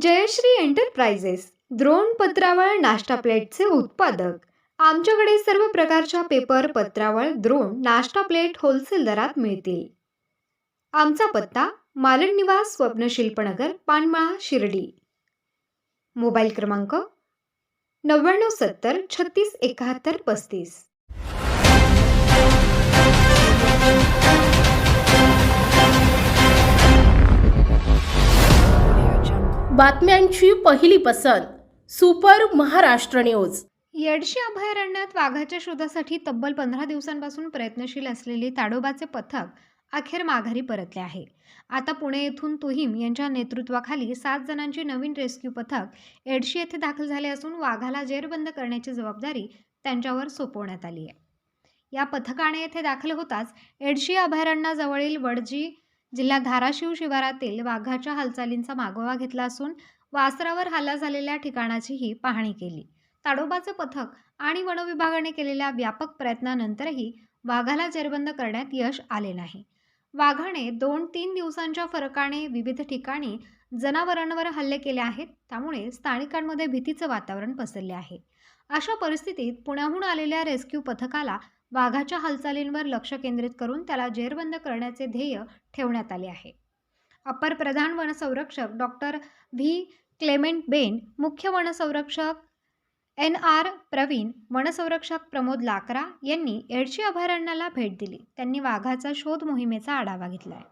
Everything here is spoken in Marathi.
जयश्री एंटरप्राइजेस द्रोण पत्रावळ नाश्ता प्लेटचे उत्पादक. आमच्याकडे सर्व प्रकारच्या पेपर पत्रावळ द्रोण नाश्ता प्लेट होलसेल दरात मिळतील. आमचा पत्ता मालन निवास स्वप्नशिल्पनगर पानमळा शिर्डी. मोबाईल क्रमांक नव्याण्णव सत्तर छत्तीस एकाहत्तर पस्तीस. बातम्यांची पहिली पसंत सुपर महाराष्ट्र न्यूज. येडशी अभयारण्यात वाघाच्या शोधासाठी तब्बल पंधरा दिवसांपासून प्रयत्नशील असलेले ताडोबाचे पथक अखेर माघारी परतले आहे. आता पुणे येथून तुहिम यांच्या नेतृत्वाखाली सात जणांची नवीन रेस्क्यू पथक एडशी येथे दाखल झाले असून वाघाला जेरबंद करण्याची जबाबदारी त्यांच्यावर सोपवण्यात आली आहे. या पथकाने येथे दाखल होताच एडशी अभयारण्याजवळील वडजी जिल्हा धाराशिव शिवारातील वाघाच्या हालचालींचा मागोवा घेतला असून वासरावर हल्ला झालेल्या ठिकाणाचीही पाहणी केली. ताडोबाचे पथक आणि वनविभागाने केलेल्या व्यापक प्रयत्नानंतरही वाघाला जेरबंद करण्यात यश आले नाही. वाघाने दोन तीन दिवसांच्या फरकाने विविध ठिकाणी जनावरांवर हल्ले केले आहेत. त्यामुळे स्थानिकांमध्ये भीतीचं वातावरण पसरले आहे. अशा परिस्थितीत पुण्याहून आलेल्या रेस्क्यू पथकाला वाघाच्या हालचालींवर लक्ष केंद्रित करून त्याला जेरबंद करण्याचे ध्येय ठेवण्यात आले आहे. अपर प्रधान वनसंरक्षक डॉक्टर व्ही. क्लेमेंट बेन मुख्य वनसंरक्षक एन आर प्रवीण वनसंरक्षक प्रमोद लाकरा यांनी एडशी अभयारण्याला भेट दिली. त्यांनी वाघाचा शोध मोहिमेचा आढावा घेतला आहे